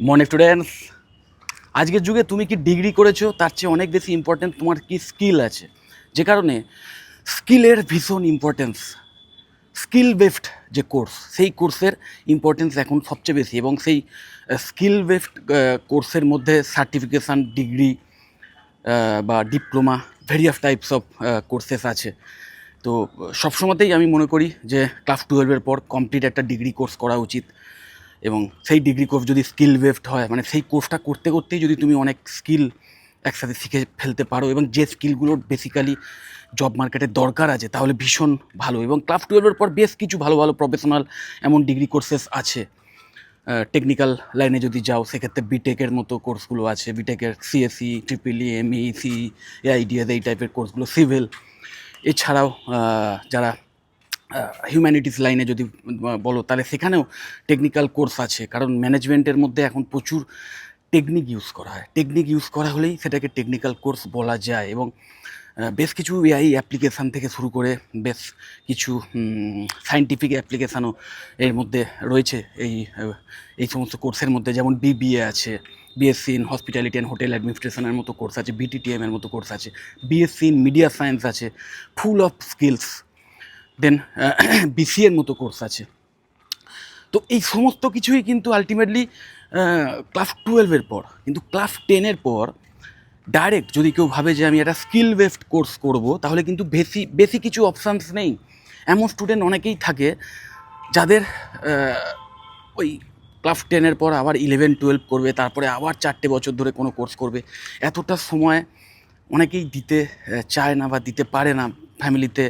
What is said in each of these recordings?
Morning students আজকের যুগে তুমি কি ডিগ্রি করেছ? তার চেয়ে অনেক বেশি ইম্পর্টেন্ট তোমার কি স্কিল আছে? যে কারণে স্কিলের ভীষণ ইম্পর্টেন্স স্কিল বেসড যে কোর্স সেই কোর্সের ইম্পর্টেন্স এখন সবচেয়ে বেশি এবং সেই স্কিল বেসড কোর্সের মধ্যে সার্টিফিকেশান ডিগ্রি বা diploma various types of courses আছে। তো সবসময়তেই আমি মনে করি যে ক্লাস টুয়েলভের পর কমপ্লিট একটা ডিগ্রি কোর্স করা উচিত। এবং সেই ডিগ্রি কোর্স যদি স্কিল বেসড হয় মানে সেই কোর্সটা করতে করতেই যদি তুমি অনেক স্কিল একসাথে শিখে ফেলতে পারো এবং যে স্কিলগুলোর বেসিক্যালি জব মার্কেটে দরকার আছে, তাহলে ভীষণ ভালো। এবং ক্লাস টুয়েলভের পর বেশ কিছু ভালো ভালো প্রফেশনাল এমন ডিগ্রি কোর্সেস আছে। টেকনিক্যাল লাইনে যদি যাও, সেক্ষেত্রে বিটেকের মতো কোর্সগুলো আছে। বিটেকের CSC triple E M C AIDS এই টাইপের কোর্সগুলো সিভিল এছাড়াও যারা হিউম্যানিটিস লাইনে যদি বলো, তাহলে সেখানেও টেকনিক্যাল কোর্স আছে। কারণ ম্যানেজমেন্টের মধ্যে এখন প্রচুর টেকনিক ইউজ করা হয়। টেকনিক ইউজ করা হলেই সেটাকে টেকনিক্যাল কোর্স বলা যায় এবং বেশ কিছু এআই অ্যাপ্লিকেশান থেকে শুরু করে বেশ কিছু সায়েন্টিফিক অ্যাপ্লিকেশানও এর মধ্যে রয়েছে এই এই সমস্ত কোর্সের মধ্যে। যেমন বিবিএ আছে BSc in hospitality and hotel অ্যাডমিনিস্ট্রেশনের মতো কোর্স আছে বিটিটিএম এর মতো কোর্স আছে বিএসসি ইন মিডিয়া সায়েন্স আছে ফুল অফ স্কিলস দেন বিসিএর মতো কোর্স আছে। তো এই সমস্ত কিছুই কিন্তু আলটিমেটলি ক্লাস টুয়েলভের পর, কিন্তু ক্লাস টেনের পর ডাইরেক্ট যদি কেউ ভাবে যে আমি একটা স্কিল বেসড কোর্স করব, তাহলে কিন্তু বেশি বেশি কিছু অপশানস নেই। এমন স্টুডেন্ট অনেকেই থাকে যাদের ওই ক্লাস টেনের পর আবার ইলেভেন টুয়েলভ করবে, তারপরে আবার চারটে বছর ধরে কোনো কোর্স করবে। এতটা সময় অনেকেই দিতে চায় না বা দিতে পারে না ফ্যামিলিতে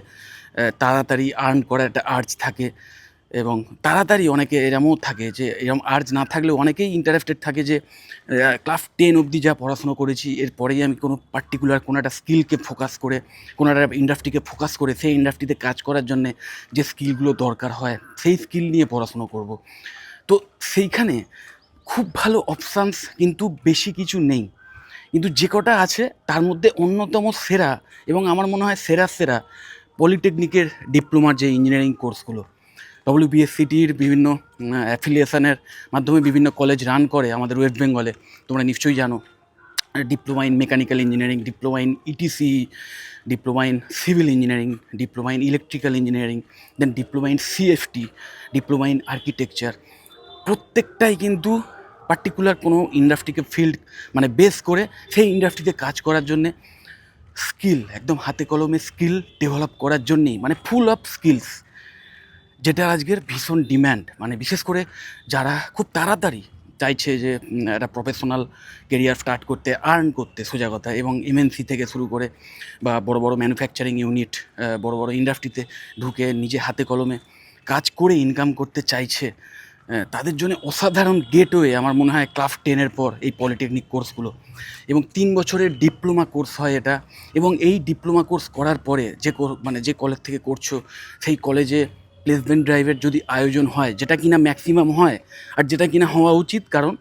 তাড়াতাড়ি আর্ন করার একটা আর্জ থাকে এবং তাড়াতাড়ি অনেকে এরমও থাকে যে, এরম আর্জ না থাকলেও অনেকেই ইন্টারেস্টেড থাকে যে ক্লাস টেন অবধি যা পড়াশুনো করেছি এরপরেই আমি কোনো পার্টিকুলার কোনো একটা স্কিলকে ফোকাস করে, কোনো একটা ইন্ডাস্ট্রিকে ফোকাস করে সেই ইন্ডাস্ট্রিতে কাজ করার জন্যে যে স্কিলগুলো দরকার হয়, সেই স্কিল নিয়ে পড়াশুনো করব। তো সেইখানে খুব ভালো অপশানস কিন্তু বেশি কিছু নেই। কিন্তু যে কটা আছে, তার মধ্যে অন্যতম সেরা এবং আমার মনে হয় সেরা সেরা পলিটেকনিকের ডিপ্লোমার যে ইঞ্জিনিয়ারিং কোর্সগুলো ডব্লিউবিএসসিটির বিভিন্ন অ্যাফিলিয়েশনের মাধ্যমে বিভিন্ন কলেজ রান করে আমাদের ওয়েস্ট বেঙ্গলে তোমরা নিশ্চয়ই জানো diploma in mechanical engineering diploma in ETC diploma in civil engineering diploma in electrical engineering then diploma in CFT diploma in architecture প্রত্যেকটাই কিন্তু পার্টিকুলার কোনো ইন্ডাস্ট্রিকে ফিল্ড মানে বেস করে সেই ইন্ডাস্ট্রিতে কাজ করার জন্যে স্কিল একদম হাতে কলমে স্কিল ডেভেলপ করার জন্যেই মানে ফুল অফ স্কিলস যেটা আজকের ভীষণ ডিম্যান্ড মানে বিশেষ করে যারা খুব তাড়াতাড়ি চাইছে যে একটা প্রফেশনাল কেরিয়ার স্টার্ট করতে আর্ন করতে সোজা কথা, এবং এমএনসি থেকে শুরু করে, বা বড় বড় ম্যানুফ্যাকচারিং ইউনিট বড় বড় ইন্ডাস্ট্রিতে ঢুকে নিজে হাতে কলমে কাজ করে ইনকাম করতে চাইছে তাদের জন্য অসাধারণ গেটওয়ে আমার মনে হয় ক্লাস টেনের পর এই পলিটেকনিক কোর্সগুলো। এবং তিন বছরের ডিপ্লোমা কোর্স হয় এটা। এবং এই ডিপ্লোমা কোর্স করার পরে যে মানে যে কলেজ থেকে করছ, সেই কলেজে প্লেসমেন্ট ড্রাইভের যদি আয়োজন হয়, যেটা কিনা ম্যাক্সিমাম হয় আর যেটা কিনা হওয়া উচিত, কারণ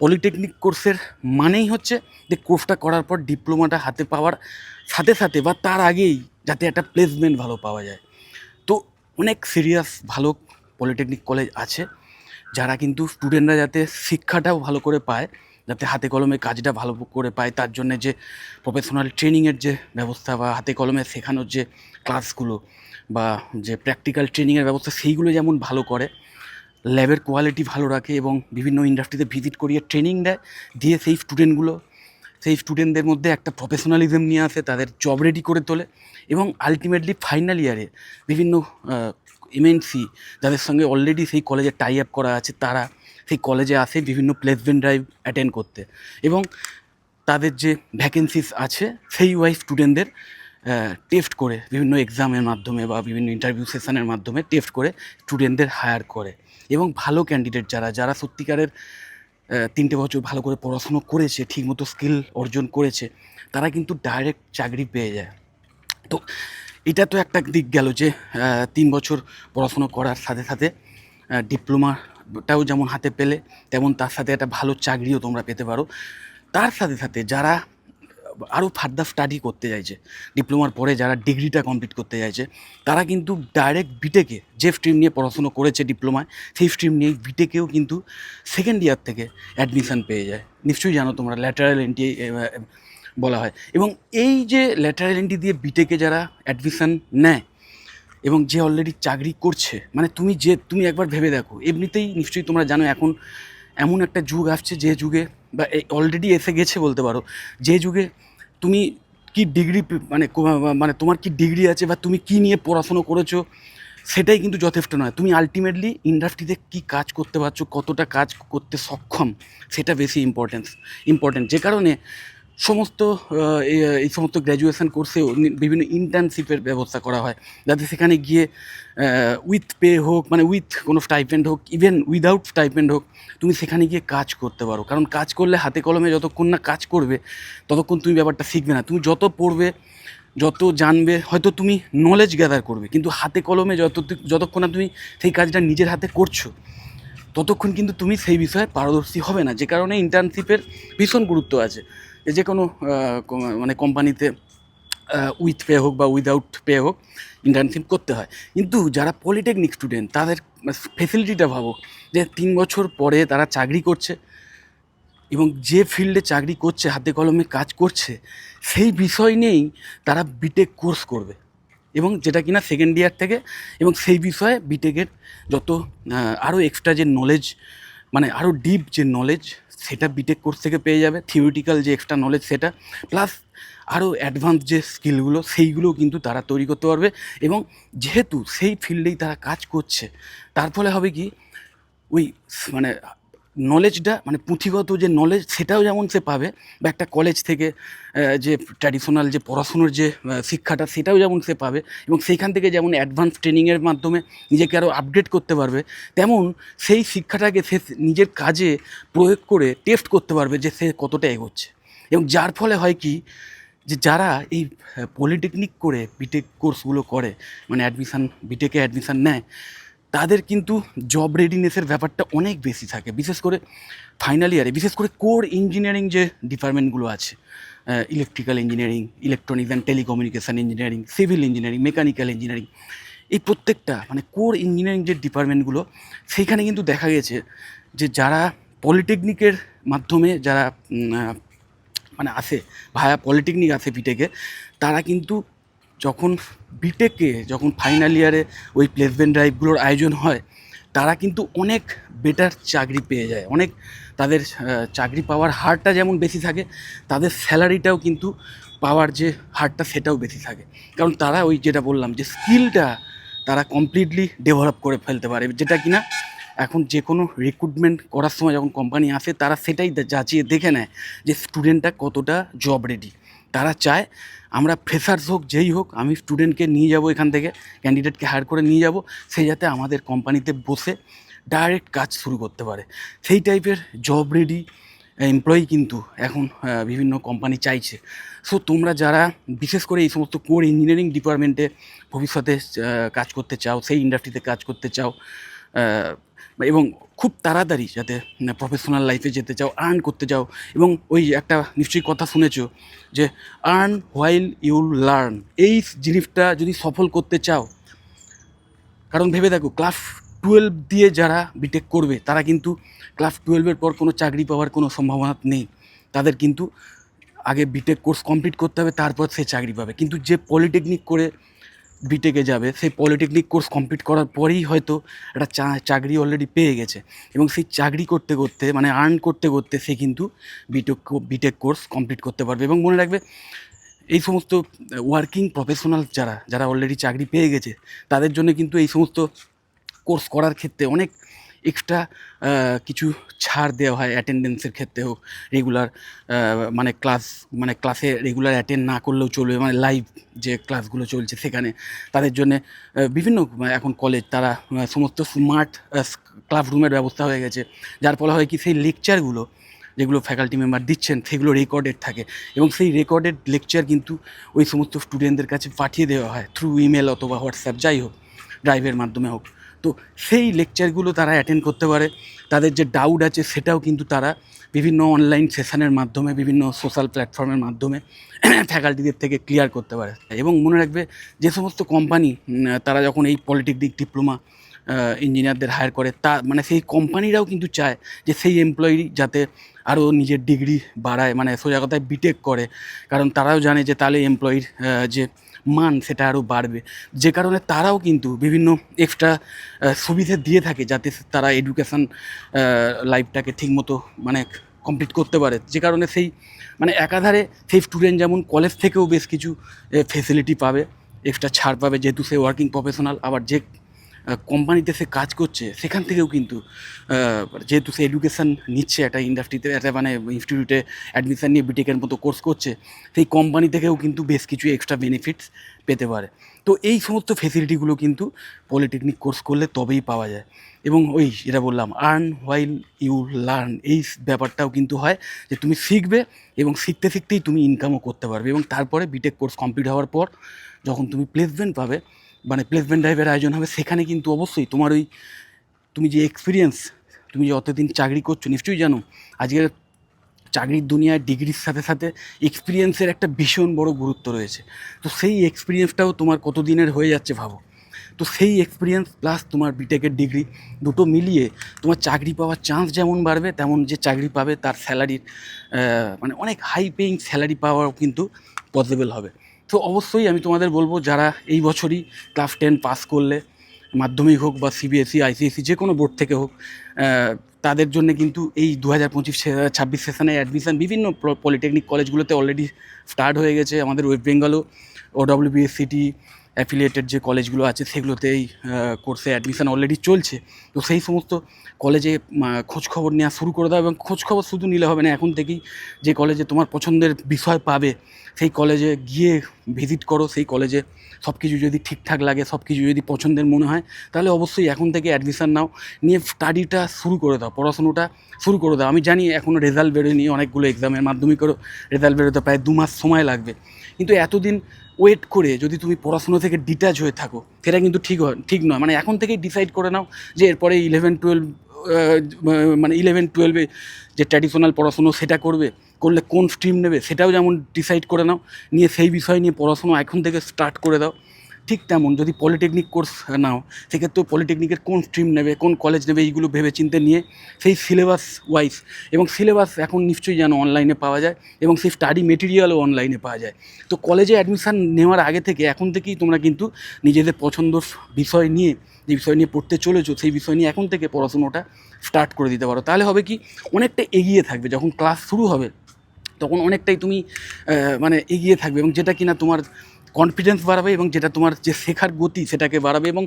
পলিটেকনিক কোর্সের মানেই হচ্ছে যে কোর্সটা করার পর ডিপ্লোমাটা হাতে পাওয়ার সাথে সাথে বা তার আগেই যাতে একটা প্লেসমেন্ট ভালো পাওয়া যায়। তো অনেক সিরিয়াস ভালো পলিটেকনিক কলেজ আছে। যারা কিন্তু স্টুডেন্টরা যাতে শিক্ষাটাও ভালো করে পায়, যাতে হাতে কলমে কাজটা ভালো করে পায়, তার জন্য যে প্রফেশনাল ট্রেনিংয়ের যে ব্যবস্থা বা হাতে কলমে শেখানোর যে ক্লাসগুলো বা যে প্র্যাকটিক্যাল ট্রেনিংয়ের ব্যবস্থা, সেইগুলো যেমন ভালো করে, ল্যাবের কোয়ালিটি ভালো রাখে এবং বিভিন্ন ইন্ডাস্ট্রিতে ভিজিট করিয়ে ট্রেনিং দেয়, দিয়ে সেই স্টুডেন্টগুলো সেই স্টুডেন্টদের মধ্যে একটা প্রফেশনালিজম নিয়ে আসে, তাদের জব রেডি করে তোলে এবং আলটিমেটলি ফাইনাল ইয়ারে বিভিন্ন এমএনসি যাদের সঙ্গে অলরেডি সেই কলেজে টাই আপ করা আছে, তারা সেই কলেজে আসে বিভিন্ন প্লেসমেন্ট ড্রাইভ অ্যাটেন্ড করতে। এবং তাদের যে ভ্যাকেন্সিস আছে, সেই ওয়াইজ স্টুডেন্টদের টেস্ট করে, বিভিন্ন এক্সামের মাধ্যমে বা বিভিন্ন ইন্টারভিউ সেশনের মাধ্যমে টেস্ট করে স্টুডেন্টদের হায়ার করে। এবং ভালো ক্যান্ডিডেট যারা যারা সত্যিকারের তিনটে বছর ভালো করে পড়াশুনো করেছে, ঠিকমতো স্কিল অর্জন করেছে, তারা কিন্তু ডাইরেক্ট চাকরি পেয়ে যায়। তো এটা তো একটা দিক গেল যে তিন বছর পড়াশুনো করার সাথে সাথে ডিপ্লোমাটাও যেমন হাতে পেলে, তেমন তার সাথে একটা ভালো চাকরিও তোমরা পেতে পারো। তার সাথে সাথে যারা আরও ফার্দার স্টাডি করতে চাইছে, ডিপ্লোমার পরে যারা ডিগ্রিটা কমপ্লিট করতে চাইছে, তারা কিন্তু ডাইরেক্ট বিটেকে যে স্ট্রিম নিয়ে পড়াশুনো করেছে ডিপ্লোমায়, সেই স্ট্রিম নিয়েই বিটেকেও কিন্তু সেকেন্ড ইয়ার থেকে অ্যাডমিশন পেয়ে যায়। নিশ্চয়ই জানো তোমরা ল্যাটারাল এন্ট্রি বলা হয়। এবং এই যে ল্যাটারাল এন্ট্রি দিয়ে বিটেকে যারা অ্যাডমিশন নেয়, এবং যে অলরেডি চাকরি করছে মানে তুমি যে, তুমি একবার ভেবে দেখো, এমনিতেই নিশ্চয়ই তোমরা জানো এখন এমন একটা যুগ আসছে যে যুগে, বা অলরেডি এসে গেছে বলতে পারো, যে যুগে তুমি কি ডিগ্রি মানে মানে তোমার কি ডিগ্রি আছে বা তুমি কি নিয়ে পড়াশুনো করেছ, সেটাই কিন্তু যথেষ্ট নয়। তুমি আলটিমেটলি ইন্ডাস্ট্রিতে কি কাজ করতে পারছ, কতটা কাজ করতে সক্ষম, সেটা বেশি ইম্পর্টেন্স ইম্পর্টেন্ট যে কারণে সমস্ত এই সমস্ত গ্র্যাজুয়েশন কোর্সেও বিভিন্ন ইন্টার্নশিপের ব্যবস্থা করা হয়। যাতে সেখানে গিয়ে উইথ পে হোক মানে উইথ কোনো স্টাইপেন্ড হোক ইভেন উইদাউট স্টাইপেন্ড হোক, তুমি সেখানে গিয়ে কাজ করতে পারো। কারণ কাজ করলে হাতে কলমে যতক্ষণ না কাজ করবে, ততক্ষণ তুমি ব্যাপারটা শিখবে না। তুমি যত পড়বে, যত জানবে, হয়তো তুমি নলেজ গ্যাদার করবে, কিন্তু হাতে কলমে যত যতক্ষণ না তুমি সেই কাজটা নিজের হাতে করছ, ততক্ষণ কিন্তু তুমি সেই বিষয়ে পারদর্শী হবে না। যে কারণে ইন্টার্নশিপের ভীষণ গুরুত্ব আছে। যে কোনো মানে কোম্পানিতে উইথ পে হোক বা উইদাউট পে হোক ইন্টার্নশিপ করতে হয়। কিন্তু যারা পলিটেকনিক স্টুডেন্ট তাদের ফেসিলিটিটা ভাবো যে তিন বছর পরে তারা চাকরি করছে এবং যে ফিল্ডে চাকরি করছে, হাতে কলমে কাজ করছে, সেই বিষয় নিয়েই তারা বিটেক কোর্স করবে। এবং যেটা কিনা সেকেন্ড ইয়ার থেকে, এবং সেই বিষয়ে বিটেকের যত আরও এক্সট্রা যে নলেজ মানে আরও ডিপ যে নলেজ সেটা বিটেক কোর্স থেকে পেয়ে যাবে থিওরিটিক্যাল যে এক্সট্রা নলেজ সেটা প্লাস আরও অ্যাডভান্স যে স্কিলগুলো সেইগুলোও কিন্তু তারা তৈরি করতে পারবে। এবং যেহেতু সেই ফিল্ডেই তারা কাজ করছে, তার ফলে হবে কি, ওই মানে নলেজটা মানে পুঁথিগত যে নলেজ সেটাও যেমন সে পাবে, বা একটা কলেজ থেকে যে ট্র্যাডিশনাল যে পড়াশুনোর যে শিক্ষাটা, সেটাও যেমন সে পাবে, এবং সেইখান থেকে যেমন অ্যাডভান্স ট্রেনিংয়ের মাধ্যমে নিজেকে আরও আপডেট করতে পারবে, তেমন সেই শিক্ষাটাকে সে নিজের কাজে প্রয়োগ করে টেস্ট করতে পারবে যে সে কতটা এগোচ্ছে। এবং যার ফলে হয় কি, যে যারা এই পলিটেকনিক করে বিটেক কোর্সগুলো করে মানে অ্যাডমিশান বিটেকে অ্যাডমিশান নেয় তাদের কিন্তু জব রেডিনেসের ব্যাপারটা অনেক বেশি থাকে। বিশেষ করে ফাইনাল ইয়ারে বিশেষ করে কোর ইঞ্জিনিয়ারিং যে ডিপার্টমেন্টগুলো আছে electrical engineering electronics and telecommunication engineering civil engineering mechanical engineering এই প্রত্যেকটা মানে কোর ইঞ্জিনিয়ারিং যে ডিপার্টমেন্টগুলো সেইখানে কিন্তু দেখা গেছে যে যারা পলিটেকনিকের মাধ্যমে যারা মানে আসে, ভায়া পলিটেকনিক আসে বিটেকে তারা কিন্তু যখন বিটেকে যখন ফাইনাল ইয়ারে ওই প্লেসমেন্ট ড্রাইভগুলোর আয়োজন হয়, তারা কিন্তু অনেক বেটার চাকরি পেয়ে যায়। অনেক তাদের চাকরি পাওয়ার হারটা যেমন বেশি থাকে, তাদের স্যালারিটাও কিন্তু পাওয়ার যে হারটা সেটাও বেশি থাকে। কারণ তারা ওই যেটা বললাম যে স্কিলটা তারা কমপ্লিটলি ডেভেলপ করে ফেলতে পারে। যেটা কিনা এখন যে কোনো রিক্রুটমেন্ট করার সময় যখন কোম্পানি আসে, তারা সেটাই যাচিয়ে দেখে নেয় যে স্টুডেন্টটা কতটা জব রেডি তারা চায় আমরা ফ্রেশার্স হোক, যেই হোক, আমি স্টুডেন্টকে নিয়ে যাব এখান থেকে ক্যান্ডিডেটকে হায়ার করে নিয়ে যাব, সে যাতে আমাদের কোম্পানিতে বসে ডাইরেক্ট কাজ শুরু করতে পারে। সেই টাইপের জব রেডি এমপ্লয়ি কিন্তু এখন বিভিন্ন কোম্পানি চাইছে। সো তোমরা যারা, বিশেষ করে এই সমস্ত কোর ইঞ্জিনিয়ারিং ডিপার্টমেন্টে ভবিষ্যতে কাজ করতে চাও, সেই ইন্ডাস্ট্রিতে কাজ করতে চাও এবং খুব তাড়াতাড়ি যাতে প্রফেশনাল লাইফে যেতে চাও আর্ন করতে চাও এবং ওই একটা নিশ্চয়ই কথা শুনেছ যে আর্ন হোয়াইল ইউ লার্ন এই জিনিসটা যদি সফল করতে চাও, কারণ ভেবে দেখো ক্লাস টুয়েলভ দিয়ে যারা বিটেক করবে, তারা কিন্তু ক্লাস টুয়েলভের পর কোনো চাকরি পাওয়ার কোনো সম্ভাবনা নেই। তাদের কিন্তু আগে বিটেক কোর্স কমপ্লিট করতে হবে, তারপর সে চাকরি পাবে। কিন্তু যে পলিটেকনিক করে বিটেকে যাবে, সেই পলিটেকনিক কোর্স কমপ্লিট করার পরেই হয়তো একটা চাকরি অলরেডি পেয়ে গেছে। এবং সেই চাকরি করতে করতে মানে আর্ন করতে করতে সে কিন্তু বিটেক বিটেক কোর্স কমপ্লিট করতে পারবে। এবং মনে রাখবে, এই সমস্ত ওয়ার্কিং প্রফেশনাল যারা যারা অলরেডি চাকরি পেয়ে গেছে, তাদের জন্য কিন্তু এই সমস্ত কোর্স করার ক্ষেত্রে অনেক এক্সট্রা কিছু ছাড় দেওয়া হয় অ্যাটেন্ডেন্সের ক্ষেত্রে হোক রেগুলার মানে ক্লাস মানে ক্লাসে রেগুলার অ্যাটেন্ড না করলেও চলবে মানে লাইভ যে ক্লাসগুলো চলছে সেখানে। তাদের জন্যে বিভিন্ন, এখন কলেজ তারা সমস্ত স্মার্ট ক্লাস রুমের ব্যবস্থা হয়ে গেছে। যার ফলে হয় কি, সেই লেকচারগুলো যেগুলো ফ্যাকাল্টি মেম্বার দিচ্ছেন, সেগুলো রেকর্ডেড থাকে। এবং সেই রেকর্ডেড লেকচার কিন্তু ওই সমস্ত স্টুডেন্টদের কাছে পাঠিয়ে দেওয়া হয় থ্রু ইমেল অথবা হোয়াটসঅ্যাপ যাই হোক ড্রাইভের মাধ্যমে হোক। তো সেই লেকচারগুলো তারা অ্যাটেন্ড করতে পারে। তাদের যে ডাউট আছে সেটাও কিন্তু তারা বিভিন্ন অনলাইন সেশনের মাধ্যমে, বিভিন্ন সোশ্যাল প্ল্যাটফর্মের মাধ্যমে ফ্যাকাল্টিদের থেকে ক্লিয়ার করতে পারে। এবং মনে রাখবে যে সমস্ত কোম্পানি তারা যখন এই পলিটেকনিক ডিপ্লোমা ইঞ্জিনিয়ারদের হায়ার করে, তা মানে সেই কোম্পানিরাও কিন্তু চায় যে সেই এমপ্লয়ি যাতে আরও নিজের ডিগ্রি বাড়ায় মানে সোজা কথায় বিটেক করে। কারণ তারাও জানে যে তাহলে এমপ্লয়ির যে মান সেটা আরও বাড়বে। যে কারণে তারাও কিন্তু বিভিন্ন এক্সট্রা সুবিধে দিয়ে থাকে যাতে তারা এডুকেশান লাইফটাকে ঠিকমতো মানে কমপ্লিট করতে পারে। যে কারণে সেই মানে একাধারে সেই স্টুডেন্ট যেমন কলেজ থেকেও বেশ কিছু ফেসিলিটি পাবে এক্সট্রা ছাড় পাবে যেহেতু সে ওয়ার্কিং প্রফেশনাল আবার যে কোম্পানিতে সে কাজ করছে, সেখান থেকেও কিন্তু যেহেতু সে এডুকেশান নিচ্ছে একটা ইন্ডাস্ট্রিতে একটা মানে ইনস্টিটিউটে অ্যাডমিশান নিয়ে বিটেকের মতো কোর্স করছে, সেই কোম্পানি থেকেও কিন্তু বেশ কিছু এক্সট্রা বেনিফিটস পেতে পারে। তো এই সমস্ত ফেসিলিটিগুলো কিন্তু পলিটেকনিক কোর্স করলে তবেই পাওয়া যায়। এবং ওই যেটা বললাম আর্ন হোয়াইল ইউ লার্ন এই ব্যাপারটাও কিন্তু হয় যে তুমি শিখবে এবং শিখতে শিখতেই তুমি ইনকামও করতে পারবে এবং তারপরে বিটেক কোর্স কমপ্লিট হওয়ার পর যখন তুমি প্লেসমেন্ট পাবে মানে প্লেসমেন্ট ড্রাইভের আয়োজন হবে, সেখানে কিন্তু অবশ্যই তোমার ওই তুমি যে এক্সপিরিয়েন্স তুমি যে অতদিন চাকরি করছ, নিশ্চয়ই জানো, আজকের চাকরির দুনিয়ায় ডিগ্রির সাথে সাথে এক্সপিরিয়েন্সের একটা ভীষণ বড় গুরুত্ব রয়েছে। তো সেই এক্সপিরিয়েন্সটাও তোমার কত দিনের হয়ে যাচ্ছে ভাবো। তো সেই এক্সপিরিয়েন্স প্লাস তোমার বিটেকের ডিগ্রি দুটো মিলিয়ে তোমার চাকরি পাওয়ার চান্স যেমন বাড়বে, তেমন যে চাকরি পাবে তার স্যালারির মানে অনেক হাই পেইং স্যালারি পাওয়াও কিন্তু পসিবল হবে। তো অবশ্যই আমি তোমাদের বলব, যারা এই বছরই ক্লাস টেন পাস করলে, মাধ্যমিক হোক বা সিবিএসসি আইসিএসসি যে কোনো বোর্ড থেকে হোক তাদের জন্য কিন্তু এই দু হাজার পঁচিশ ছাব্বিশ সেশনে অ্যাডমিশন বিভিন্ন পলিটেকনিক কলেজগুলোতে অলরেডি স্টার্ট হয়ে গেছে। আমাদের ওয়েস্ট বেঙ্গলও ওডব্লিউবিএসসিটি অ্যাফিলিয়েটেড যে কলেজগুলো আছে সেগুলোতে এই কোর্সে অ্যাডমিশন অলরেডি চলছে। তো সেই সমস্ত কলেজে খোঁজখবর নেওয়া শুরু করে দাও এবং খোঁজখবর শুধু নিলে হবে না, এখন থেকেই যে কলেজে তোমার পছন্দের বিষয় পাবে, সেই কলেজে গিয়ে ভিজিট করো, সেই কলেজে সব কিছু যদি ঠিকঠাক লাগে সব কিছু যদি পছন্দের মনে হয়, তাহলে অবশ্যই এখন থেকে অ্যাডমিশান নাও, নিয়ে স্টাডিটা শুরু করে দাও, পড়াশুনোটা শুরু করে দাও। আমি জানি এখনও রেজাল্ট বেরোয়নি, অনেকগুলো এক্সামের মাধ্যমিকেরও রেজাল্ট বেরোতে প্রায় দু মাস সময় লাগবে। কিন্তু এতদিন ওয়েট করে যদি তুমি পড়াশুনো থেকে ডিটাচ হয়ে থাকো, সেটা কিন্তু ঠিক ঠিক নয়। মানে এখন থেকেই ডিসাইড করে নাও যে এরপরে ইলেভেন টুয়েলভ মানে ইলেভেন টুয়েলভে যে ট্র্যাডিশনাল পড়াশুনো সেটা করবে, করলে কোন স্ট্রিম নেবে, সেটাও যেমন ডিসাইড করে নাও, নিয়ে সেই বিষয় নিয়ে পড়াশুনো এখন থেকে স্টার্ট করে দাও। ঠিক তেমন, যদি পলিটেকনিক কোর্স নাও, সেক্ষেত্রেও পলিটেকনিকের কোন স্ট্রিম নেবে, কোন কলেজ নেবে, এইগুলো ভেবে চিন্তে নিয়ে সেই সিলেবাস ওয়াইজ এবং সিলেবাস এখন নিশ্চয়ই যেন অনলাইনে পাওয়া যায় এবং সেই স্টাডি মেটেরিয়ালও অনলাইনে পাওয়া যায়। তো কলেজে অ্যাডমিশান নেওয়ার আগে থেকে এখন থেকেই তোমরা কিন্তু নিজেদের পছন্দর বিষয় নিয়ে, যে বিষয় নিয়ে পড়তে চলেছো, সেই বিষয় নিয়ে এখন থেকে পড়াশুনোটা স্টার্ট করে দিতে পারো। তাহলে হবে কি, অনেকটা এগিয়ে থাকবে। যখন ক্লাস শুরু হবে, তখন অনেকটাই তুমি মানে এগিয়ে থাকবে এবং যেটা কিনা তোমার কনফিডেন্স বাড়াবে এবং যেটা তোমার যে শেখার গতি সেটাকে বাড়াবে এবং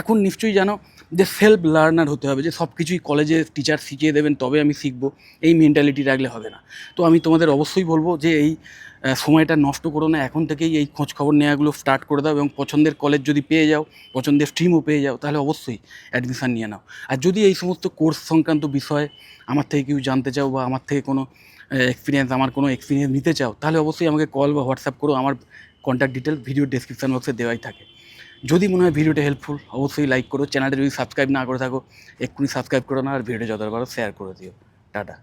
এখন নিশ্চয়ই জানো যে সেলফ লার্নার হতে হবে, যে সব কিছুই কলেজে টিচার শিখিয়ে দেবেন, তবে আমি শিখব, এই মেন্টালিটি রাখলে হবে না। তো আমি তোমাদের অবশ্যই বলব যে এই সময়টা নষ্ট করো না, এখন থেকেই এই খোঁজ খবর নেওয়াগুলো স্টার্ট করে দাও এবং পছন্দের কলেজ যদি পেয়ে যাও, পছন্দের স্ট্রিমও পেয়ে যাও, তাহলে অবশ্যই অ্যাডমিশান নিয়ে নাও। আর যদি এই সমস্ত কোর্স সংক্রান্ত বিষয়ে আমার থেকে কেউ জানতে চাও বা আমার থেকে কোনো এক্সপিরিয়েন্স আমার কোনো এক্সপিরিয়েন্স নিতে চাও, তাহলে অবশ্যই আমাকে কল বা হোয়াটসঅ্যাপ করো, আমার কন্ট্যাক্ট ডিটেল ভিডিও ডিসক্রিপশান বক্সে দেওয়াই থাকে। যদি মনে হয় ভিডিওটা হেল্পফুল অবশ্যই লাইক করো। চ্যানেলটা যদি সাবস্ক্রাইব না করে থাকো, এক্ষুনি সাবস্ক্রাইব করো না, আর ভিডিওটা যতবার শেয়ার করে দিও। টাটা।